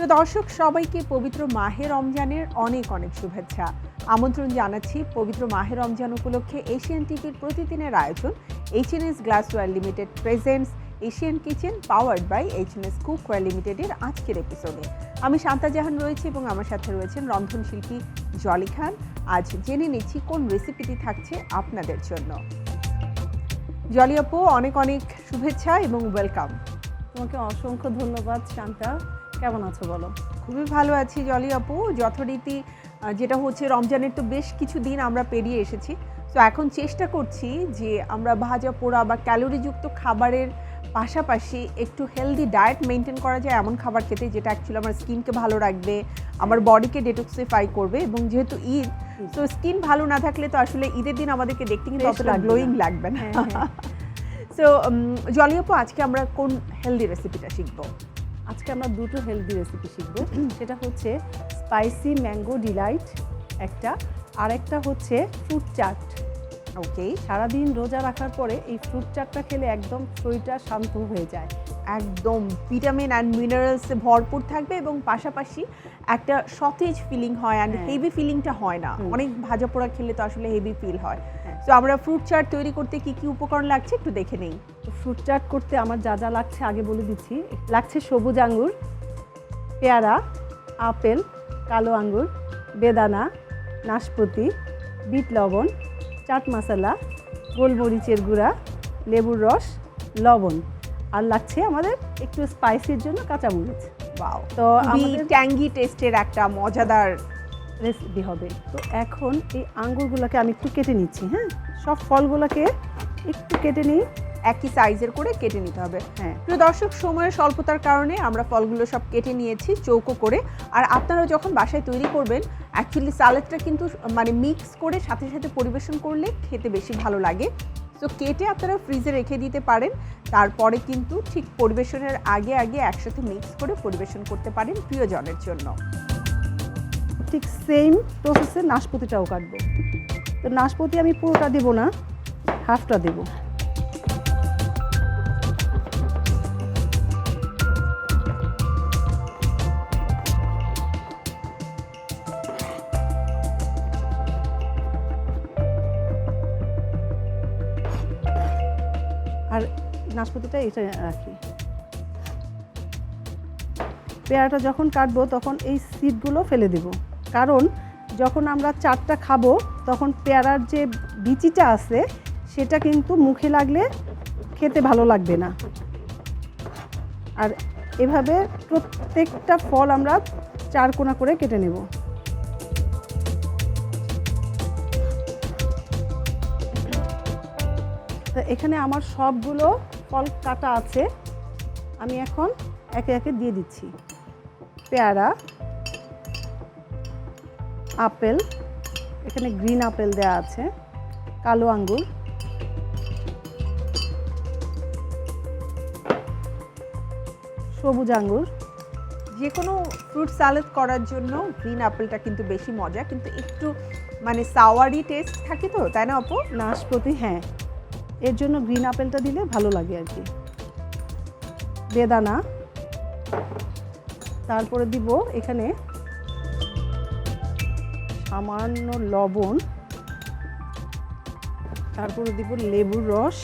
প্রিয় দর্শক, সবাইকে পবিত্র মাহে রমজানের অনেক অনেক শুভেচ্ছা। আমন্ত্রণ জানাচ্ছি পবিত্র মাহে রমজান উপলক্ষে এশিয়ান টিভির প্রতিদিনের আয়োজন HNS glassware limited presents Asian kitchen powered by HNS cookware লিমিটেডের আজকের এপিসোডে আমি শান্তা জাহান রয়েছি এবং আমার সাথে রয়েছেন রন্ধনশিল্পী জলি খান। আজ জেনে নিচ্ছি কোন রেসিপিটি থাকছে আপনাদের জন্য। জলি আপু, অনেক অনেক শুভেচ্ছা এবং ওয়েলকাম তোমাকে অসংখ্য ধন্যবাদ, শান্তা। কেমন আছো বলো? খুবই ভালো আছি জলি আপু। যথারীতি যেটা হচ্ছে রমজানের তো বেশ কিছু দিন আমরা পেরিয়ে এসেছি। তো এখন চেষ্টা করছি যে আমরা ভাজা পোড়া বা ক্যালোরিযুক্ত খাবারের পাশাপাশি একটু হেলদি ডায়েট মেনটেন করা যায় এমন খাবার খেতে যেটা অ্যাকচুয়ালি আমার স্কিনকে ভালো রাখবে আমার বডিকে ডেটক্সিফাই করবে এবং যেহেতু ঈদ তো স্কিন ভালো না থাকলে তো আসলে ঈদের দিন আমাদেরকে দেখতে কিন্তু অতটা। গ্লোয়িং লাগবে না। হ্যাঁ, হ্যাঁ। সো জলি আজকে আমরা কোন হেলদি রেসিপিটা শিখব? আজকে আমরা দুটো হেলদি রেসিপি শিখব। সেটা হচ্ছে স্পাইসি ম্যাঙ্গো ডিলাইট একটা আর একটা হচ্ছে ফ্রুট চাট ওকে সারাদিন রোজা রাখার পরে এই ফ্রুট চাটটা খেলে একদম শরীরটা শান্ত হয়ে যায়। একদম ভিটামিন অ্যান্ড মিনারেলসে ভরপুর থাকবে এবং পাশাপাশি একটা সতেজ ফিলিং হয় অ্যান্ড। হেভি ফিলিংটা হয় না। অনেক ভাজা পোড়া খেলে তো আসলে হেভি ফিল হ্যাঁ। তো আমরা ফ্রুট চাট তৈরি করতে কি কি উপকরণ লাগছে একটু দেখে নেই। তো ফ্রুট চাট করতে আমার যা যা লাগছে আগে বলে দিচ্ছি। লাগছে সবুজ আঙ্গুর পেয়ারা আপেল কালো আঙ্গুর বেদানা নাশপাতি বিট লবণ চাট মশলা গোলমরিচের গুঁড়া লেবুর রস লবণ। আর লাগছে আমাদের একটু স্পাইসির জন্য কাঁচামরিচ। বাও তো আমাদের ট্যাঙ্গি টেস্টের একটা মজাদার রেসিপি হবে। তো এখন এই আঙ্গুরগুলোকে আমি একটু কেটে নিচ্ছি হ্যাঁ? সব ফলগুলোকে একটু কেটে নিই। একই সাইজের করে কেটে নিতে হবে হ্যাঁ। প্রিয় দর্শক, সময়ের স্বল্পতার কারণে আমরা ফলগুলো সব কেটে নিয়েছি চৌকো করে। আর আপনারা যখন বাসায় তৈরি করবেন অ্যাকচুয়ালি সালাদটা কিন্তু মানে মিক্স করে সাথে সাথে পরিবেশন করলে খেতে বেশি ভালো লাগে। তো কেটে আপনারা ফ্রিজে রেখে দিতে পারেন। তারপরে কিন্তু ঠিক পরিবেশনের আগে আগে একসাথে মিক্স করে পরিবেশন করতে পারেন প্রিয়জনের জন্য। ঠিক সেম প্রসেসে নাশপাতিটাও কাটবো। তো নাশপাতি আমি পুরোটা দেব না হাফটা দেব। আর নাশপাতিটা এটা রাখি। পেয়ারাটা যখন কাটবো তখন এই সিডগুলো ফেলে দেব। কারণ যখন আমরা চারটা খাব, তখন পেয়ারার যে বিচিটা আছে, সেটা কিন্তু মুখে লাগলে খেতে ভালো লাগবে না। আর এভাবে প্রত্যেকটা ফল আমরা চার কোনা করে কেটে নেব। তো এখানে আমার সবগুলো ফল কাটা আছে। আমি এখন একে একে দিয়ে দিচ্ছি। পেয়ারা আপেল, এখানে গ্রিন আপেল দেওয়া আছে, কালো আঙ্গুর। সবুজ আঙ্গুর। যে কোনো ফ্রুট সালাদ করার জন্য গ্রিন আপেলটা কিন্তু বেশি মজা, কিন্তু একটু মানে সাওয়ারি টেস্ট থাকে তো, তাই না আপু নাশপাতি হ্যাঁ। এর জন্য গ্রিন আপেলটা দিলে ভালো লাগে আর কি। বেদানা। তারপরে দিব এখানে সামান্য লবণ, তারপরে দিব লেবুর রস।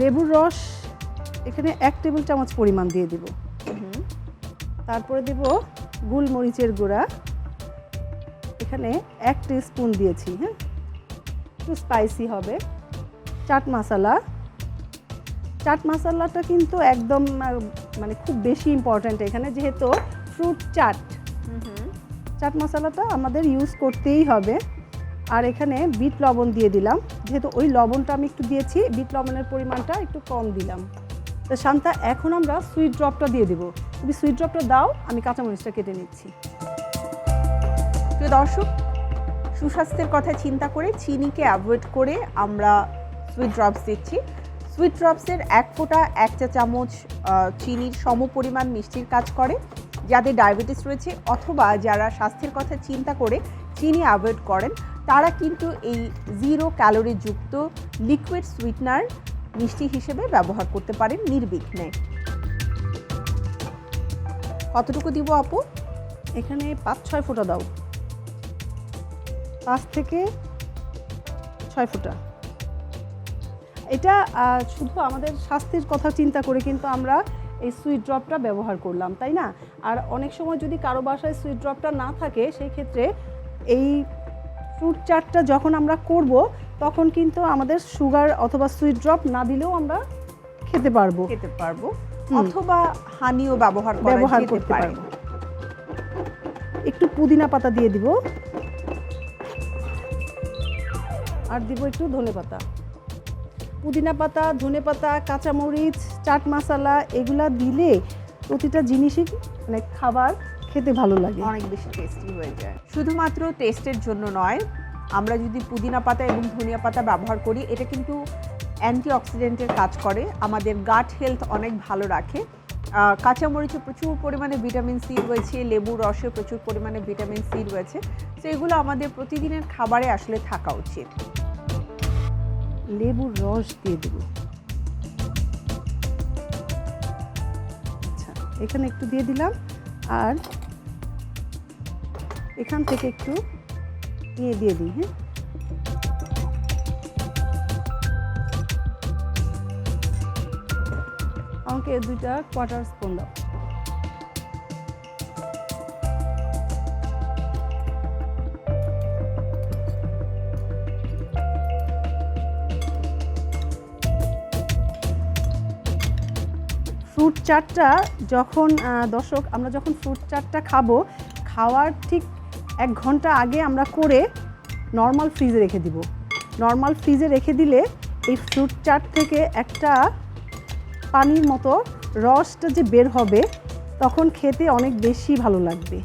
লেবুর রস, এখানে এক টেবিল চামচ পরিমাণ দিয়ে দিব। তারপরে দিব গোলমরিচের গুঁড়া। এখানে এক স্পুন দিয়েছি হ্যাঁ? একটু স্পাইসি হবে। চাট মশলা। চাট মশলাটা কিন্তু একদম মানে খুব বেশি ইম্পর্ট্যান্ট এখানে, যেহেতু ফ্রুট চাট। চাট মশলাটা আমাদের ইউজ করতেই হবে। আর এখানে বিট লবণ দিয়ে দিলাম। যেহেতু ওই লবণটা আমি একটু দিয়েছি, বিট লবণের পরিমাণটা একটু কম দিলাম। তো শান্তা, এখন আমরা সুইট ড্রপটা দিয়ে দেবো। তুমি সুইট ড্রপটা দাও, আমি কাঁচামরিচটা কেটে নিচ্ছি। প্রিয় দর্শক, সুস্বাস্থ্যের কথা চিন্তা করে চিনিকে অ্যাভয়েড করে আমরা সুইট ড্রপস দিচ্ছি। সুইট ড্রপসের এক ফোঁটা এক চা চামচ চিনির সম পরিমাণ মিষ্টির কাজ করে। যাদের ডায়াবেটিস রয়েছে অথবা যারা স্বাস্থ্যের কথা চিন্তা করে চিনি অ্যাভয়েড করেন, তারা কিন্তু এই জিরো ক্যালোরি যুক্ত লিকুইড সুইটনার মিষ্টি হিসেবে ব্যবহার করতে পারেন নির্বিঘ্নে। কতটুকু দিব আপু? এখানে পাঁচ, ছয় ফোঁটা দাও। পাঁচ থেকে ছয় ফোঁটা। এটা শুধু আমাদের স্বাস্থ্যের কথা চিন্তা করে কিন্তু আমরা এই সুইট ড্রপটা ব্যবহার করলাম তাই না? আর অনেক সময় যদি কারও বাসায় সুইট ড্রপটা না থাকে সেই ক্ষেত্রে এই ফ্রুট চাটটা যখন আমরা করব তখন কিন্তু আমাদের সুগার অথবা সুইট ড্রপ না দিলেও আমরা খেতে পারব। খেতে পারব। অথবা হানিও ব্যবহার ব্যবহার করতে পারে। পারব। একটু পুদিনা পাতা দিয়ে দিব। আর দিব একটু ধনে পাতা পুদিনা পাতা, ধনে পাতা, কাঁচামরিচ, চাট মশলা, এগুলা দিলে প্রতিটা জিনিসই মানে খাবার খেতে ভালো লাগে। অনেক বেশি টেস্টি হয়ে যায়। শুধুমাত্র টেস্টের জন্য নয়, আমরা যদি পুদিনা পাতা এবং ধনিয়া পাতা ব্যবহার করি, এটা কিন্তু অ্যান্টিঅক্সিডেন্টের কাজ করে। আমাদের গাট হেলথ অনেক ভালো রাখে। কাঁচামরিচে প্রচুর পরিমাণে ভিটামিন সি রয়েছে লেবুর রসে প্রচুর পরিমাণে ভিটামিন সি রয়েছে। তো এগুলো আমাদের প্রতিদিনের খাবারে আসলে থাকা উচিত। লেবুর রস দিয়ে দেব। আচ্ছা এখানে একটু দিয়ে দিলাম, আর এখান থেকে একটু নিয়ে দিয়ে দিই হ্যাঁ? আমাকে দুইটা কোয়ার্টার স্পুন দাও। ফ্রুট চাটটা যখন দর্শক আমরা যখন ফ্রুট চাটটা খাব খাওয়ার ঠিক এক ঘণ্টা আগে আমরা করে নর্মাল ফ্রিজে রেখে দিব। নর্মাল ফ্রিজে রেখে দিলে এই ফ্রুট চাট থেকে একটা পানির মতো রসটা যে বের হবে তখন খেতে অনেক বেশি ভালো লাগবে।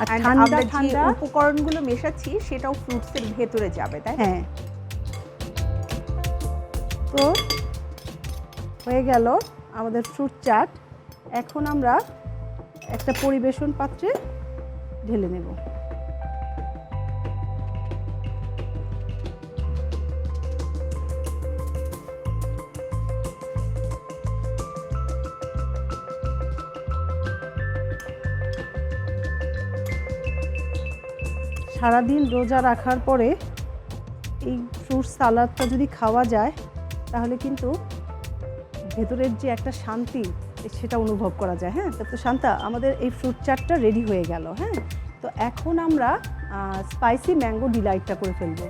আর ঠান্ডা ঠান্ডা উপকরণগুলো মেশাচ্ছি সেটাও ফ্রুটসের ভেতরে যাবে তাই হ্যাঁ। তো হয়ে গেল। আমাদের ফ্রুট চাট এখন আমরা একটা পরিবেশন পাত্রে ঢেলে নেব। সারাদিন রোজা রাখার পরে এই ফ্রুট সালাদটা যদি খাওয়া যায়, তাহলে কিন্তু ভেতরের যে একটা শান্তি সেটা অনুভব করা যায় হ্যাঁ? তো শান্তা আমাদের এই ফ্রুট চাটটা রেডি হয়ে গেল হ্যাঁ? তো এখন আমরা স্পাইসি ম্যাঙ্গো ডিলাইটটা করে ফেলব।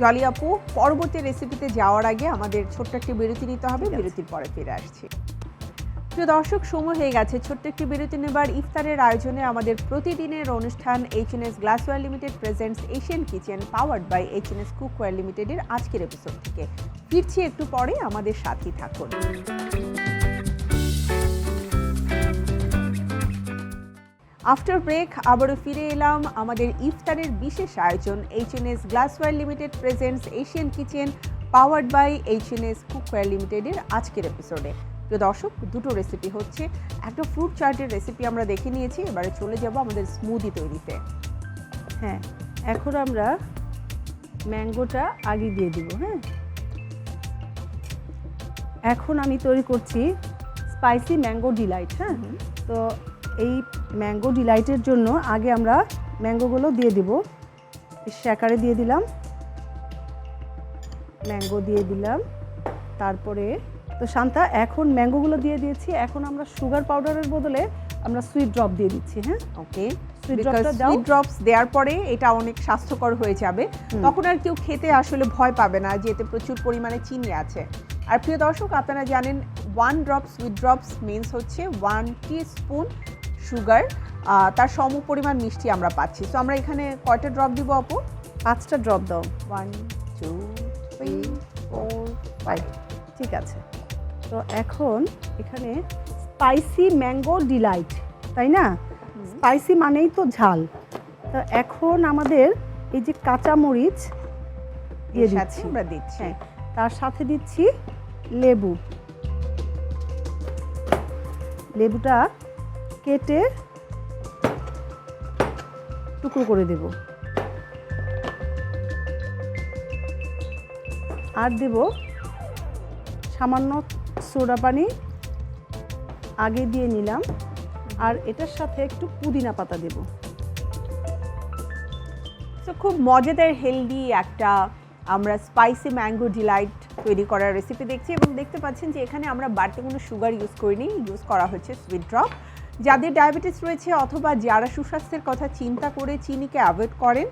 জলি আপু পরবর্তী রেসিপিতে যাওয়ার আগে আমাদের ছোট্ট একটি বিরতি নিতে হবে বিরতির পরে ফিরে আসছি। প্রিয় দর্শক, সময় হয়ে গেছে। ছোট্ট একটি বিরতি নেবার ইফতারের আয়োজনে আমাদের প্রতিদিনের অনুষ্ঠান H N S glassware limited presents Asian kitchen powered by H N S cookware লিমিটেডের আজকের এপিসোড থেকে। ফিরছি একটু পরে, আমাদের সাথেই থাকুন। আফটার ব্রেক আবারও ফিরে এলাম আমাদের ইফতারের বিশেষ আয়োজন। H N S glassware limited presents Asian kitchen powered by H N S cookware লিমিটেডের আজকের এপিসোডে প্রিয় দর্শক দুটো রেসিপি হচ্ছে। একটা ফ্রুট চার্টের রেসিপি আমরা দেখে নিয়েছি এবারে চলে যাব আমাদের স্মুদি তৈরিতে। হ্যাঁ এখন আমরা ম্যাঙ্গোটা আগে দিয়ে দিব হ্যাঁ? এখন আমি তৈরি করছি স্পাইসি ম্যাঙ্গো ডিলাইট হ্যাঁ? তো এই ম্যাঙ্গো ডিলাইটের জন্য আগে আমরা ম্যাঙ্গোগুলো দিয়ে দিব। শ্যাকারে দিয়ে দিলাম। ম্যাঙ্গো দিয়ে দিলাম। তারপরে তো শান্তা এখন ম্যাঙ্গোগুলো দিয়ে দিয়েছি। এখন আমরা সুগার পাউডারের বদলে আমরা সুইট ড্রপ দিয়ে দিচ্ছি হ্যাঁ? ওকে। সুইট ড্রপস দেওয়ার পরে এটা অনেক স্বাস্থ্যকর হয়ে যাবে। তখন আর কেউ খেতে আসলে ভয় পাবে না যে এতে প্রচুর পরিমাণে চিনি আছে। আর প্রিয় দর্শক আপনারা জানেন one drop sweet drops means হচ্ছে ওয়ান টি স্পুন সুগার তার সম পরিমাণ মিষ্টি আমরা পাচ্ছি। তো আমরা এখানে কয়টা ড্রপ দিব আপু পাঁচটা ড্রপ দাও। One two three four five ঠিক আছে। তো এখন এখানে স্পাইসি ম্যাঙ্গো ডিলাইট তাই না? স্পাইসি মানেই তো ঝাল। তো এখন আমাদের এই যে কাঁচা মরিচ দিয়ে দিচ্ছি। আমরা দিচ্ছি। হ্যাঁ তার সাথে দিচ্ছি লেবু। লেবুটা কেটে টুকরো করে দেব। আর দেব সামান্য সোডা পানি আগে দিয়ে নিলাম, আর এটার সাথে একটু পুদিনা পাতা দেব। তো খুব মজাদার হেলদি একটা আমরা স্পাইসি ম্যাঙ্গো ডিলাইট তৈরি করার রেসিপি দেখছি এবং দেখতে পাচ্ছেন যে এখানে আমরা বাড়তি কোনো সুগার ইউজ করিনি ইউজ করা হচ্ছে সুইট ড্রপ যাদের ডায়াবেটিস রয়েছে অথবা যারা সুস্বাস্থ্যের কথা চিন্তা করে চিনিকে অ্যাভয়েড করেন,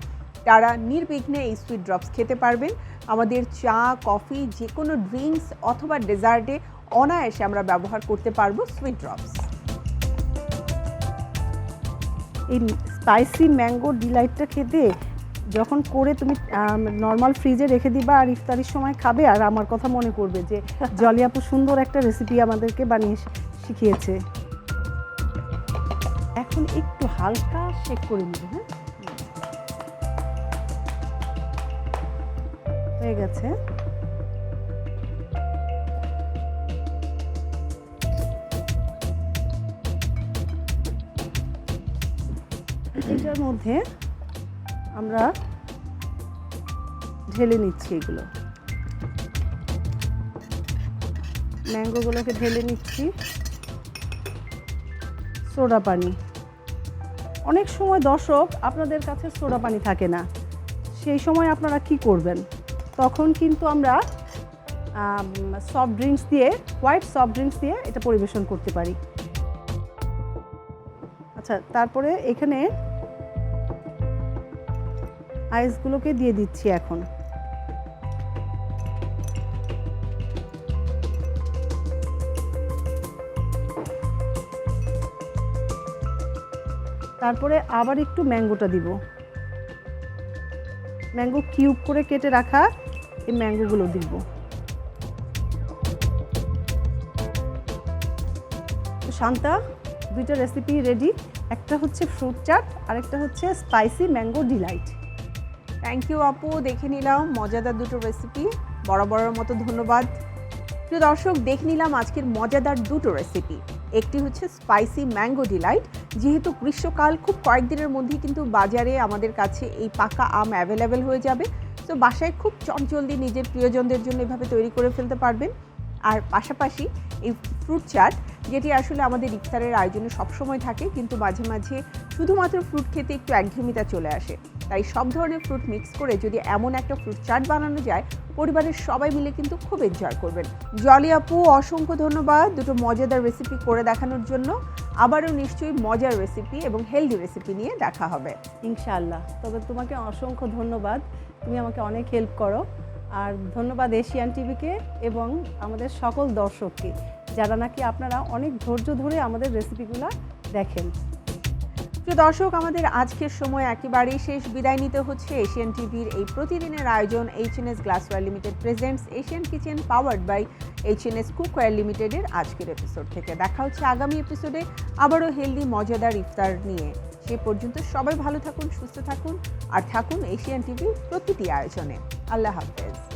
তারা নির্বিঘ্নে এই সুইট ড্রপস খেতে পারবেন। আমাদের চা কফি যে কোনো ড্রিঙ্কস অথবা ডেজার্টে অনায়াসে আমরা ব্যবহার করতে পারব সুইট ড্রপস এই স্পাইসি ম্যাঙ্গো ডিলাইটটা খেতে যখন করে তুমি নর্মাল ফ্রিজে রেখে দিবা আর ইফতারির সময় খাবে আর আমার কথা মনে করবে যে জলি আপু সুন্দর একটা রেসিপি আমাদেরকে বানিয়ে শিখিয়েছে। এখন একটু হালকা শেক করে নিবে হ্যাঁ? হয়ে গেছে। এটার মধ্যে আমরা ঢেলে নিচ্ছি এগুলো। ম্যাঙ্গোগুলোকে ঢেলে নিচ্ছি। সোডা পানি। অনেক সময় দর্শক আপনাদের কাছে সোডা পানি থাকে না। সেই সময় আপনারা কি করবেন? তখন কিন্তু আমরা সফট ড্রিঙ্কস দিয়ে হোয়াইট সফট ড্রিঙ্কস দিয়ে এটা পরিবেশন করতে পারি। আচ্ছা তারপরে এখানে আইসগুলোকে দিয়ে দিচ্ছি এখন। তারপরে আবার একটু ম্যাঙ্গোটা দিব। ম্যাঙ্গো কিউব করে কেটে রাখা এই ম্যাঙ্গোগুলো দিব। শান্তা, দুইটা রেসিপি রেডি একটা হচ্ছে ফ্রুট চাট আর একটা হচ্ছে spicy mango delight thank you আপু দেখে নিলাম, মজাদার দুটো রেসিপি বরাবরের মতো ধন্যবাদ। প্রিয় দর্শক, দেখে নিলাম আজকের মজাদার দুটো রেসিপি একটি হচ্ছে স্পাইসি ম্যাঙ্গো ডিলাইট যেহেতু গ্রীষ্মকাল, খুব কয়েকদিনের মধ্যেই কিন্তু বাজারে আমাদের কাছে এই পাকা আম অ্যাভেলেবেল হয়ে যাবে। তো বাসায় খুব চটজলদি নিজের প্রিয়জনদের জন্য এভাবে তৈরি করে ফেলতে পারবেন। আর পাশাপাশি এই ফ্রুট চাট যেটি আসলে আমাদের ইফতারের আয়োজনে সবসময় থাকে, কিন্তু মাঝে মাঝে শুধুমাত্র ফ্রুট খেতে একটু একঘেয়েমিতা চলে আসে। তাই সব ধরনের ফ্রুট মিক্স করে যদি এমন একটা ফ্রুট চাট বানানো যায়, পরিবারের সবাই মিলে কিন্তু খুব এনজয় করবেন। জলি আপু, অসংখ্য ধন্যবাদ দুটো মজাদার রেসিপি করে দেখানোর জন্য। আবারও নিশ্চয়ই মজার রেসিপি এবং হেলদি রেসিপি নিয়ে দেখা হবে। ইনশাআল্লাহ। তবে তোমাকে অসংখ্য ধন্যবাদ। তুমি আমাকে অনেক হেল্প করো। আর ধন্যবাদ এশিয়ান টিভিকে এবং আমাদের সকল দর্শককে, যারা নাকি আপনারা অনেক ধৈর্য ধরে আমাদের রেসিপিগুলো দেখেন। প্রিয় দর্শক, আমাদের আজকের সময় একেবারেই শেষ। বিদায় নিতে হচ্ছে এশিয়ান টিভির এই প্রতিদিনের আয়োজন H N S glassware limited presents Asian kitchen powered by H N S cookware লিমিটেডের আজকের এপিসোড থেকে। দেখা হচ্ছে আগামী এপিসোডে আবারও হেলদি মজাদার ইফতার নিয়ে। সে পর্যন্ত সবাই ভালো থাকুন, সুস্থ থাকুন, আর থাকুন এশিয়ান টিভির প্রতিটি আয়োজনে। আল্লাহ হাফেজ।